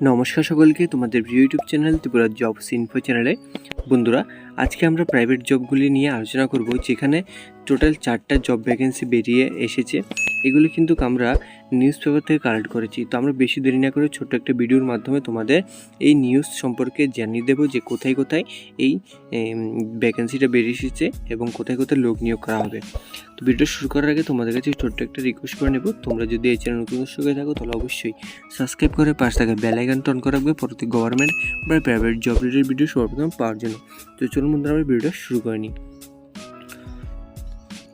নমস্কার সকলকে তোমাদের YouTube channel Tripura jobs info চ্যানেলে বন্ধুরা, আজকে আমরা প্রাইভেট জবগুলি নিয়ে আলোচনা করব, যেখানে টোটাল চারটা জব ভ্যাকেন্সি বেরিয়ে এসেছে। এগুলি কিন্তু আমরা নিউজ পেপার থেকে কালেক্ট করেছি। তো আমরা বেশি দেরি না করে ছোট্ট একটা ভিডিওর মাধ্যমে তোমাদের এই নিউজ সম্পর্কে জানিয়ে দেবো যে কোথায় কোথায় এই ভ্যাকেন্সিটা বেরিয়ে এসেছে এবং কোথায় কোথায় লোক নিয়োগ করা হবে। তো ভিডিও শুরু করার আগে তোমাদের কাছে ছোট্ট একটা রিকোয়েস্ট করে নেব। তোমরা যদি এই চ্যানেল নতুন দর্শক হয়ে থাকো, তাহলে অবশ্যই সাবস্ক্রাইব করে পাশ থাকা বেল আইকন টন করে রাখবে। পরবর্তী গভর্নমেন্ট বা প্রাইভেট জব রিলেটেড ভিডিও সর্বপ্রথম পাওয়ার জন্য। তো চলুন বন্ধুরা, আমরা ভিডিওটা শুরু করে নিই।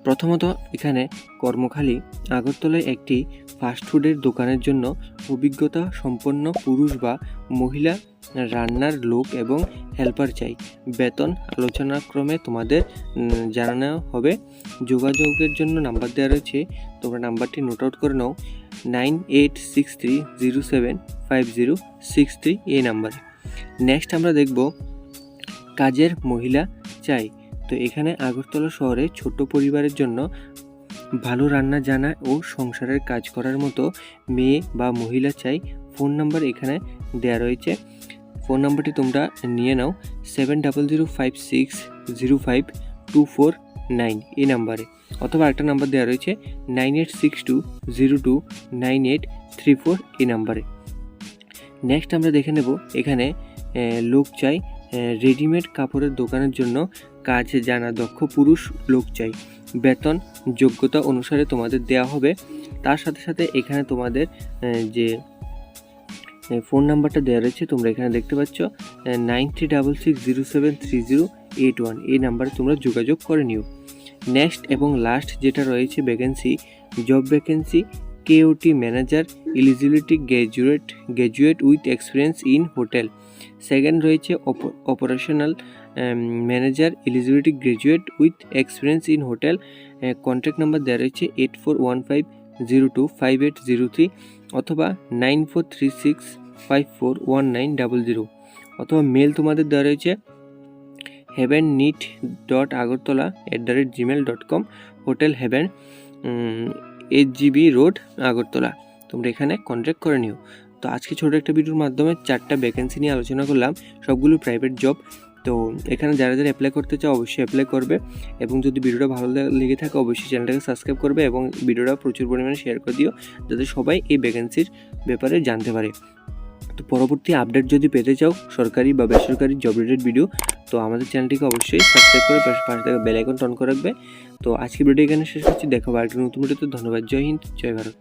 প্রথমত এখানে কর্মখালী আগরতলায় একটি ফাস্টফুডের দোকানের জন্য অভিজ্ঞতা সম্পন্ন পুরুষ বা মহিলা রান্নার লোক এবং হেল্পার চাই। বেতন আলোচনাক্রমে তোমাদের জানানো হবে। যোগাযোগের জন্য নাম্বার দেওয়া রয়েছে। তোমরা নাম্বারটি নোট আউট করে নাও। Nine eight six three zero seven five zero six three এই নাম্বারে নেক্সট আমরা দেখব কাজের মহিলা চাই তো এখানে আগরতলা শহরে ছোট পরিবারের জন্য ভালো রান্না জানা ও সংসারের কাজ করার মতো মেয়ে বা মহিলা চাই। ফোন নাম্বার এখানে দেওয়া রয়েছে। ফোন নাম্বারটি তোমরা নিয়ে নাও। Seven double zero five six zero five two four nine এই নাম্বারে। অথবা একটা নাম্বার দেওয়া রয়েছে nine eight six two zero two nine eight three four এই নাম্বারে। নেক্সট আমরা দেখে নেব এখানে লোক চাই রেডিমেড কাপড়ের দোকানের জন্য কাজ জানা দক্ষ পুরুষ লোক চাই। বেতন যোগ্যতা অনুসারে তোমাদের দেওয়া হবে। তার সাথে সাথে এখানে তোমাদের যে ফোন নাম্বারটা দেওয়া রয়েছে, তোমরা এখানে দেখতে পাচ্ছ nine three double six zero seven three zero eight one এই নাম্বারে তোমরা যোগাযোগ করে নিও। নেক্সট এবং লাস্ট যেটা রয়েছে vacancy job vacancy KOT manager eligibility graduate graduate with experience in hotel second রয়েছে operational manager eligibility graduate with experience in hotel contact number দেওয়া রয়েছে eight four one five zero two five eight zero three অথবা nine four three six five four one nine double zero অথবা mail তোমাদের দেওয়া রয়েছে heaven neat dot Agartala at the rate gmail dot com hotel heaven eight GB road, Agartala. তোমরা এখানে contact করে নিও। তো আজকে ছোটো একটা ভিডিওর মাধ্যমে চারটা ভ্যাকেন্সি নিয়ে আলোচনা করলাম। সবগুলো প্রাইভেট জব তো এখানে যারা যারা অ্যাপ্লাই করতে চাও, অবশ্যই অ্যাপ্লাই করবে। এবং যদি ভিডিওটা ভালো লেগে থাকে, অবশ্যই চ্যানেলটাকে সাবস্ক্রাইব করবে এবং ভিডিওটা প্রচুর পরিমাণে শেয়ার করে দিও। যাতে সবাই এই ভ্যাকেন্সির ব্যাপারে জানতে পারে। তো পরবর্তী আপডেট যদি পেতে চাও, সরকারি বা বেসরকারি জব রিলেটেড ভিডিও তো আমাদের চ্যানেলটিকে অবশ্যই সাবস্ক্রাইব করে পাশে পাশে থাকা বেল আইকন টন করে রাখবে। তো আজকে ভিডিও এখানে শেষ করছি। দেখো আরেকটি নতুন ভিডিওতে ধন্যবাদ। জয় হিন্দ। জয় ভারত।